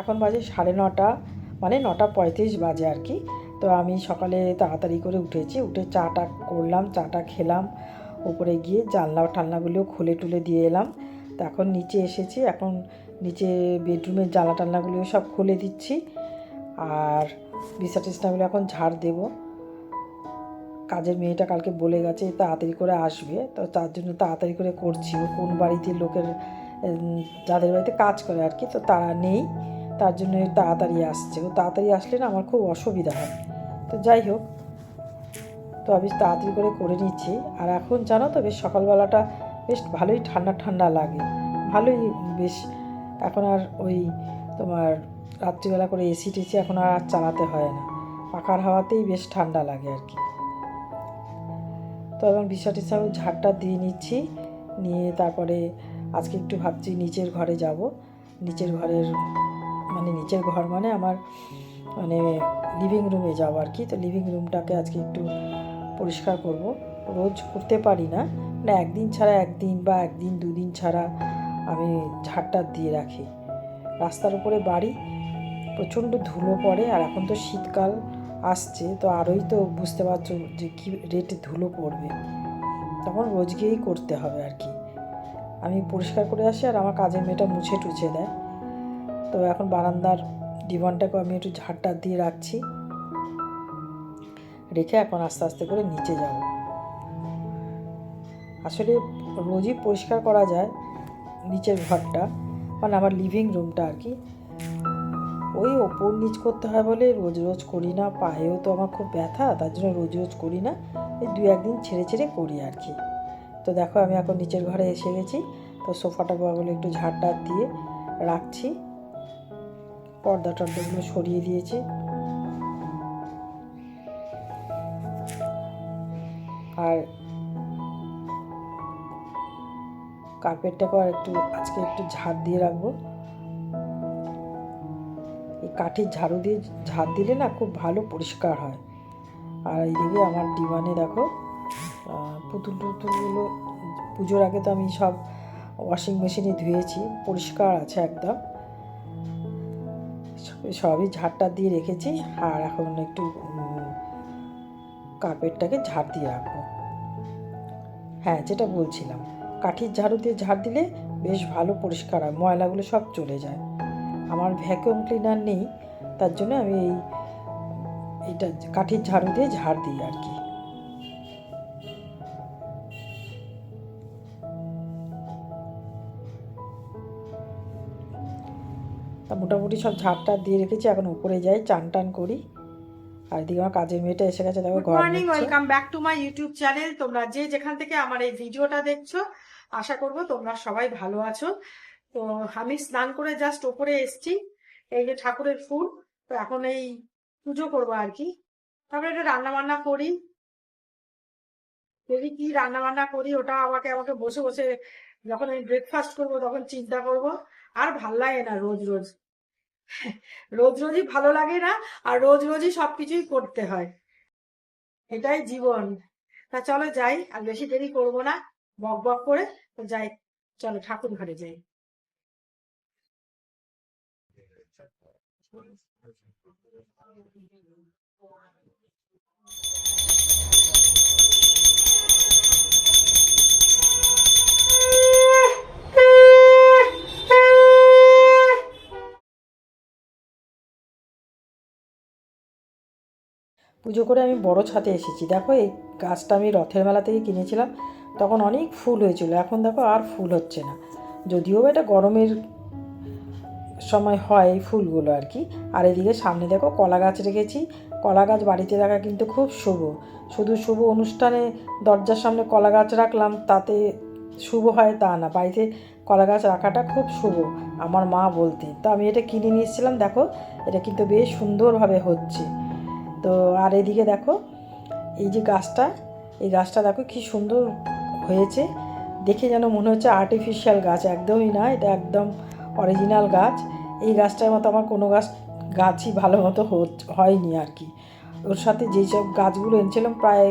এখন বাজে সাড়ে নটা মানে নটা পঁয়ত্রিশ বাজে আর কি। তো আমি সকালে তাড়াতাড়ি করে উঠেছি, উঠে চাটা করলাম, চাটা খেলাম, উপরে গিয়ে জানলা টালনাগুলো খুলে টুলে দিয়ে এলাম। তো এখন নিচে এসেছি, এখন নিচে বেডরুমের জানলা টালনাগুলো সব খুলে দিচ্ছি। আর বিছনা টিছনাগুলো এখন ঝাড় দেবো। কাজের মেয়েটা কালকে বলে গেছে তাড়াতাড়ি করে আসবে। তো তার জন্য তাড়াতাড়ি করে করছি। কোন বাড়িতে লোকের যাদের বাড়িতে কাজ করে আর কি, তো তারা নেই। তার জন্য তাড়াতাড়ি আসছে। ও তাড়াতাড়ি আসলে না আমার খুব অসুবিধা হয়। তো যাই হোক, তো আমি তাড়াতাড়ি করে করে নিচ্ছি। আর এখন জানো তো বেশ সকালবেলাটা বেশ ভালোই ঠান্ডা ঠান্ডা লাগে। ভালোই বেশ এখন আর ওই তোমার রাত্রিবেলা করে এসি টেসি এখন আর চালাতে হয় না। পাখার হাওয়াতেই বেশ ঠান্ডা লাগে আর কি। তো এখন বিছানা টিছানা ঝাড়টা দিয়ে নিচ্ছি। নিয়ে তারপরে আজকে একটু ভাবছি নিচের ঘরে যাব। নিচের ঘরের মানে নিচের ঘর মানে আমার মানে লিভিং রুমে যাব আর কি। তো লিভিং রুমটাকে আজকে একটু পরিষ্কার করব। রোজ করতে পারি না। মানে একদিন ছাড়া একদিন বা একদিন দুদিন ছাড়া আমি ঝাড়টা দিয়ে রাখি। রাস্তার উপরে বাড়ি, প্রচণ্ড ধুলো পড়ে আর এখন তো শীতকাল আসছে, তো আরোই তো বুঝতে পারছ যে কী রেটে ধুলো পড়বে। তখন রোজ গিয়েই করতে হবে আর কি। আমি পরিষ্কার করে আসি আর আমার কাজের মেয়েটা মুছে টুছে দেয়। তো এখন বারান্দার ডিভানটাকে আমি একটু ঝাড়টা দিয়ে রাখছি। রেখে এখন আস্তে আস্তে করে নিচে যাব। আসলে রোজই পরিষ্কার করা যায় নিচের ঘরটা মানে আমার লিভিং রুমটা আর কি। ওই ওপর নিচ করতে হয় বলে রোজ রোজ করি না, পায়েও তো আমার খুব ব্যথা, তার জন্য রোজ রোজ করি না, এই দু একদিন ছেড়ে ছেড়ে করি আর কি। তো দেখো আমি এখন নিচের ঘরে এসে গেছি, তো সোফাটা বলে একটু ঝাড়টা দিয়ে রাখছি। পর্দা টর্দাগুলো সরিয়ে দিয়েছি। আর কার্পেটটাকেও আর একটু, আজকে একটু ঝাড় দিয়ে রাখব। এই কাঠের ঝাড়ু দিয়ে, ঝাড় দিলে না খুব ভালো পরিষ্কার হয়। আর এইদিকে আমার ডিমানে দেখো পুতুল টুতুলগুলো, পুজোর আগে তো আমি সব ওয়াশিং মেশিনে ধুয়েছি, পরিষ্কার আছে একদম। সবই ঝাড়টা দিয়ে রেখেছি আর এখন একটু কার্পেটটাকে ঝাড় দিয়ে রাখব। হ্যাঁ যেটা বলছিলাম, কাঠির ঝাড়ু দিয়ে ঝাড় দিলে বেশ ভালো পরিষ্কার হয়, ময়লাগুলো সব চলে যায়। আমার ভ্যাকুয়াম ক্লিনার নেই, তার জন্য আমি এই, এইটা কাঠির ঝাড়ু দিয়ে ঝাড় দিই আর কি। মোটামুটি সব ঝাড়টা দিয়ে রেখেছি এখন উপরে যাই চান টান করি। আর এদিকে আমার কাজের মেয়েটা এসে গেছে দেখো good morning welcome back to my YouTube channel তোমরা যে যেখান থেকে আমার এই ভিডিওটা দেখছ আশা করব তোমরা সবাই ভালো আছো। তো আমি স্নান করে জাস্ট ওপরে এসেছি এই যে ঠাকুরের ফুল তো এখন এই পুজো করব আর কি। তারপরে একটু রান্না বান্না করি। যদি কি রান্না বান্না করি ওটা আমাকে আমাকে বসে বসে যখন আমি ব্রেকফাস্ট করব তখন চিন্তা করব। আর ভালো লাগে না রোজ রোজ। রোজ রোজই ভালো লাগে না আর রোজ রোজই সবকিছুই করতে হয়। এটাই জীবন। তা চলো যাই, আর বেশি দেরি করব না। বক বক করে তো যাই। চলো ঠাকুর ঘরে যাই। পুজো করে আমি বড় ছাদে এসেছি। দেখো, এই গাছটা আমি রথের মেলা থেকে কিনেছিলাম। তখন অনেক ফুল হয়েছিল। এখন দেখো, আর ফুল হচ্ছে না। যদিও এটা গরমের সময় হয় এই ফুলগুলো আর কি। আর এদিকে সামনে দেখো, কলা গাছ রেখেছি। কলা গাছ বাড়িতে রাখা কিন্তু খুব শুভ। শুধু শুভ অনুষ্ঠানে দরজার সামনে কলা গাছ রাখলাম, তাতে শুভ হয় তা না। বাড়িতে কলা গাছ রাখাটা খুব শুভ, আমার মা বলতে তো আমি এটা কিনে নিয়ে এসেছিলাম, দেখো, এটা কিন্তু বেশ সুন্দরভাবে হচ্ছে। তো আর এদিকে দেখো, এই যে গাছটা, এই গাছটা দেখো কি সুন্দর হয়েছে। দেখে যেন মনে হচ্ছে আর্টিফিশিয়াল গাছ, একদমই না, এটা একদম অরিজিনাল গাছ। এই গাছটার মতো আমার কোনো গাছ, গাছই ভালো মতো হয়নি আর কি। ওর সাথে যেই সব গাছগুলো এনেছিলাম প্রায়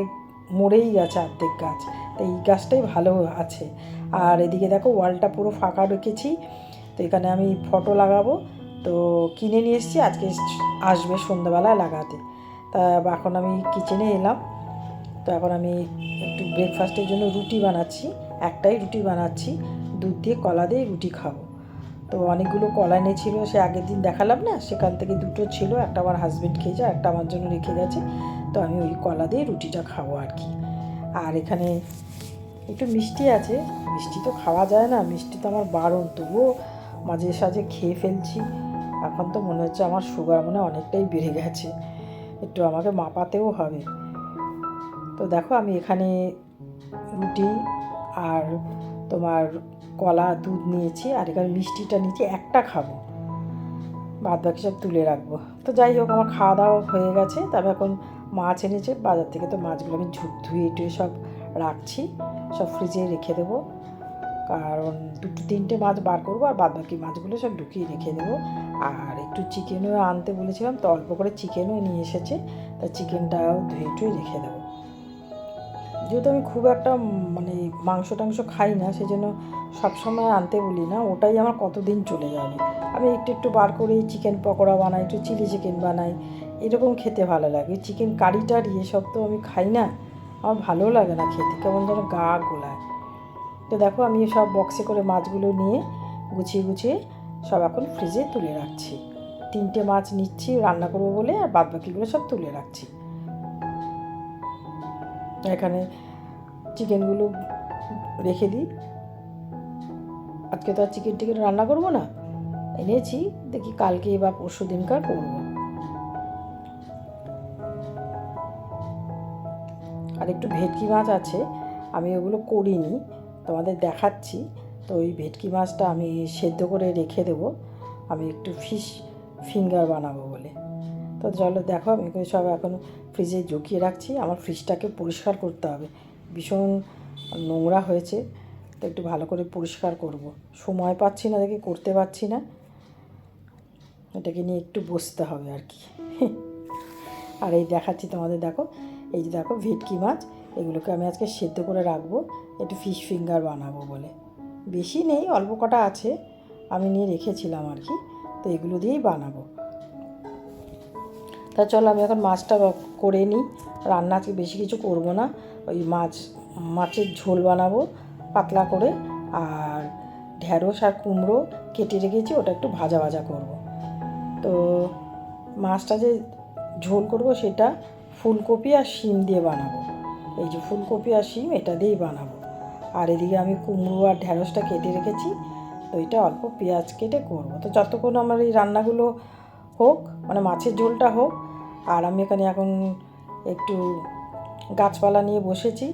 মরেই গেছে অর্ধেক গাছ। তো এই গাছটাই ভালো আছে। আর এদিকে দেখো ওয়ালটা পুরো ফাঁকা রেখেছি। তো এখানে আমি ফটো লাগাবো। তো কিনে নিয়ে এসেছি, আজকে আসবে সন্ধ্যাবেলায় লাগাতে। তা এখন আমি কিচেনে এলাম। তো এখন আমি একটু ব্রেকফাস্টের জন্য রুটি বানাচ্ছি। একটাই রুটি বানাচ্ছি। দুধ দিয়ে কলা দিয়ে রুটি খাব। তো অনেকগুলো কলা এনেছিল, সে আগের দিন দেখালাম না? সেখান থেকে দুটো ছিল, একটা আমার হাজব্যান্ড খেয়েছে একটা আমার জন্য রেখে গেছে। তো আমি ওই কলা দিয়ে রুটিটা খাব আর কি। আর এখানে একটু মিষ্টি আছে। মিষ্টি তো খাওয়া যায় না, মিষ্টি তো আমার বারণ। তবুও মাঝে সাঝে খেয়ে ফেলছি। এখন তো মনে হচ্ছে আমার সুগার মনে অনেকটাই বেড়ে গেছে। একটু আমাকে মাপাতেও হবে। তো দেখো আমি এখানে রুটি আর তোমার কলা, দুধ নিয়েছি আর এখানে মিষ্টিটা নিয়েছি, একটা খাব। বাদ বাকি সব তুলে রাখব। তো যাই হোক, আমার খাওয়া দাওয়া হয়ে গেছে। তবে এখন মাছ এনেছে, বাজার থেকে তো মাছগুলো আমি ঝুট ধুয়ে টুয়ে সব রাখছি, সব ফ্রিজে রেখে দেবো। কারণ দুটো তিনটে মাছ বার করব আর বাদ বাকি মাছগুলো সব ঢুকিয়ে রেখে দেবো। আর একটু চিকেনও আনতে বলেছিলাম, তো অল্প করে চিকেনও নিয়ে এসেছে, তা চিকেনটাও ধুয়ে টুয়ে রেখে দেবো। যেহেতু আমি খুব একটা মানে মাংস টাংস খাই না সেই জন্য সবসময় আনতে বলি না, ওটাই আমার কতদিন চলে যাবে। আমি একটু একটু বার করে চিকেন পকোড়া বানাই, একটু চিলি চিকেন বানাই, এরকম খেতে ভালো লাগে। চিকেন কারি টারি এসব তো আমি খাই না, আমার ভালো লাগে না খেতে, কেমন যেন গা গোলায়। তো দেখো আমি সব বক্সে করে মাছগুলো নিয়ে গুছিয়ে গুছিয়ে সব এখন ফ্রিজে তুলে রাখছি। তিনটে মাছ নিচ্ছি, রান্না করব বলে, আর বাদ বাকিগুলো সব তুলে রাখছি। এখানে চিকেনগুলো রেখে দিই। আজকে তো আর চিকেন টিকেন রান্না করব না। এনেছি, দেখি কালকে বা পরশু দিনকার করব। আর একটু ভেটকি মাছ আছে, আমি ওগুলো করিনি। তোমাদের দেখাচ্ছি। তো ওই ভেটকি মাছটা আমি সেদ্ধ করে রেখে দেবো। আমি একটু ফিশ ফিঙ্গার বানাবো বলে। তো চলো দেখো, আমি সব এখন ফ্রিজে জুকিয়ে রাখছি। আমার ফ্রিজটাকে পরিষ্কার করতে হবে। ভীষণ নোংরা হয়েছে। তো একটু ভালো করে পরিষ্কার করব। সময় পাচ্ছি না দেখে করতে পারছি না। এটাকে নিয়ে একটু বসতে হবে আর কি। আর এই দেখাচ্ছি তোমাদের, দেখো। এই যে দেখো ভেটকি মাছ, এগুলোকে আমি আজকে সেদ্ধ করে রাখব। একটু ফিশ ফিঙ্গার বানাবো বলে। বেশি নেই, অল্প কটা আছে, আমি নিয়ে রেখেছিলাম আর কি, তো এগুলো দিয়েই বানাবো। তা চলো, আমি এখন মাছটা করে নিই। রান্না বেশি কিছু করব না, ওই মাছ, মাছের ঝোল বানাবো পাতলা করে, আর ঢ্যাঁড়স আর কুমড়ো কেটে রেখেছি, ওটা একটু ভাজা ভাজা করব। তো মাছটা যে ঝোল করব সেটা ফুলকপি আর শিম দিয়ে বানাবো। এই যে ফুলকপি আর শিম, এটা দিয়েই বানাবো। আর এদিকে আমি কুমড়ো আর ঢ্যাঁড়সটা কেটে রেখেছি, তো এটা অল্প পেঁয়াজ কেটে করব। তো যতক্ষণ আমার এই রান্নাগুলো হোক মানে মাছের ঝোলটা হোক, আর আমি এখানে এখন একটু গাছপালা নিয়ে বসেছি,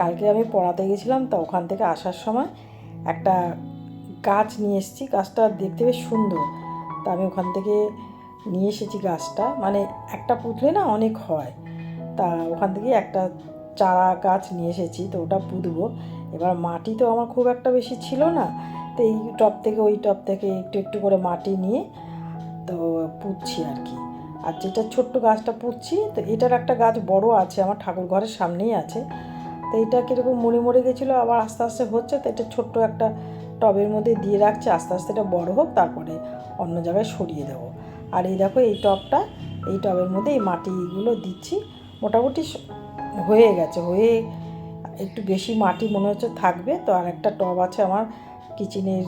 কালকে আমি পড়াতে গেছিলাম, তো ওখান থেকে আসার সময় একটা গাছ নিয়ে এসেছি, গাছটা দেখতে বেশ সুন্দর। তা আমি ওখান থেকে নিয়ে এসেছি গাছটা মানে একটা পুঁতলে না অনেক হয়। তা ওখান থেকে একটা চারা গাছ নিয়ে এসেছি, তো ওটা পুঁতবো। এবার মাটি তো আমার খুব একটা বেশি ছিল না। তো এই টপ থেকে ওই টপ থেকে একটু একটু করে মাটি নিয়ে তো পুঁতছি আর কি। আর যেটা ছোট্ট গাছটা পুঁতছি, তো এটার একটা গাছ বড় আছে, আমার ঠাকুর ঘরের সামনেই আছে। তো এটা কীরকম মরে মরে গেছিল, আবার আস্তে আস্তে হচ্ছে, তো এটা ছোট্ট একটা টবের মধ্যে দিয়ে রাখছি, আস্তে আস্তে এটা বড় হোক, তারপরে অন্য জায়গায় সরিয়ে দেবো। আর এই দেখো, এই টবটা, এই টবের মধ্যে এই মাটিগুলো দিচ্ছি, মোটামুটি হয়ে গেছে, হয়ে একটু বেশি মাটি মনে হচ্ছে থাকবে, তো আর একটা টব আছে আমার কিচেনের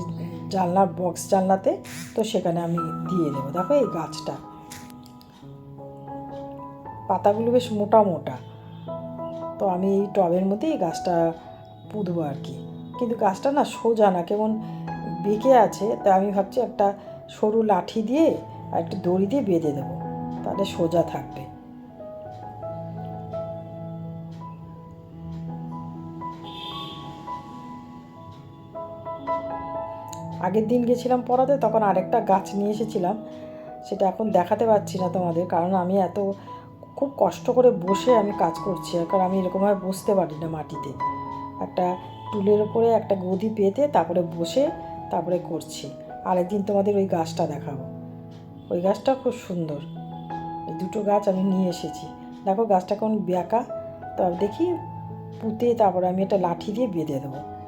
জানলার বক্স জানলাতে, তো সেখানে আমি দিয়ে দেবো। দেখো এই গাছটা। পাতাগুলো বেশ মোটা মোটা। তো আমি এই টবের মধ্যে এই গাছটা পুঁতবো আর কি। কিন্তু গাছটা না সোজা না, কেমন বেঁকে আছে, তা আমি ভাবছি একটা সরু লাঠি দিয়ে আর একটু দড়ি দিয়ে বেঁধে দেবো। তাহলে সোজা থাকবে। আগের দিন গেছিলাম পড়াতে, তখন আরেকটা গাছ নিয়ে এসেছিলাম। সেটা এখন দেখাতে পারছি না তোমাদের, কারণ আমি এত খুব কষ্ট করে বসে আমি কাজ করছি কারণ আমি এরকমভাবে বসতে পারি না মাটিতে। একটা টুলের ওপরে একটা গদি পেতে তারপরে বসে তারপরে করছি। আরেকদিন তোমাদের ওই গাছটা দেখাবো। ওই গাছটা খুব সুন্দর। এই দুটো গাছ আমি নিয়ে এসেছি। দেখো গাছটা কেমন বেঁকা। তো দেখি পুঁতে তারপরে আমি একটা লাঠি দিয়ে বেঁধে দেবো।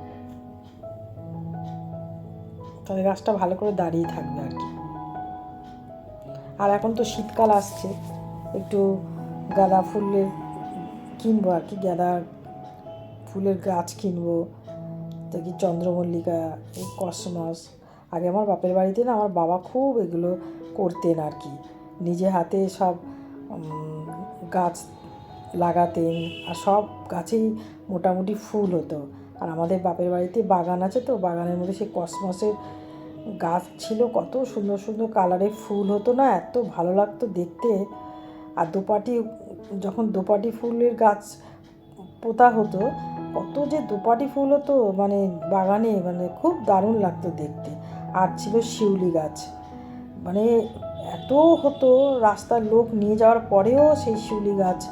তাহলে গাছটা ভালো করে দাঁড়িয়ে থাকবে আর কি। আর এখন তো শীতকাল আসছে, একটু গাঁদা ফুলের কিনবো আর কি, গাঁদা ফুলের গাছ কিনবো। দেখি চন্দ্রমল্লিকা, এই কসমস। আগে আমার বাপের বাড়িতে না আমার বাবা খুব এগুলো করতেন আর কি। নিজে হাতে সব গাছ লাগাতেন আর সব গাছেই মোটামুটি ফুল হতো। আর আমাদের বাপের বাড়িতে বাগান আছে তো, বাগানের মধ্যে সেই কসমসের গাছ ছিল, কত সুন্দর সুন্দর কালারের ফুল হতো না, এত ভালো লাগতো দেখতে। আর দোপাটি, যখন দোপাটি ফুলের গাছ পোতা হতো, কত যে দোপাটি ফুল হতো মানে বাগানে মানে খুব দারুণ লাগতো দেখতে। আর ছিল শিউলি গাছ। মানে এত হতো, রাস্তার লোক নিয়ে যাওয়ার পরেও সেই শিউলি গাছ,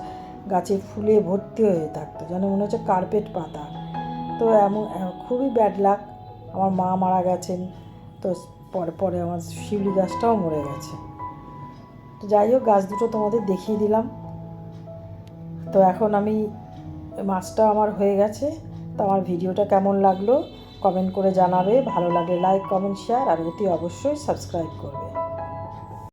গাছে ফুলে ভর্তি হয়ে থাকতো, যেন মনে হচ্ছে কার্পেট পাতা। তো এমন খুবই ব্যাড লাক আমার মা মারা গেছেন, তো পরে পরে আমার শিউলি গাছটাও মরে গেছে। তো যাই হোক, গাছ দুটো তোমাদের দেখিয়ে দিলাম। তো এখন আমি মাছটা আমার হয়ে গেছে। তো আমার ভিডিওটা কেমন লাগল কমেন্ট করে জানাবে। ভালো লাগলে লাইক কমেন্ট শেয়ার আর অতি অবশ্যই সাবস্ক্রাইব করবে।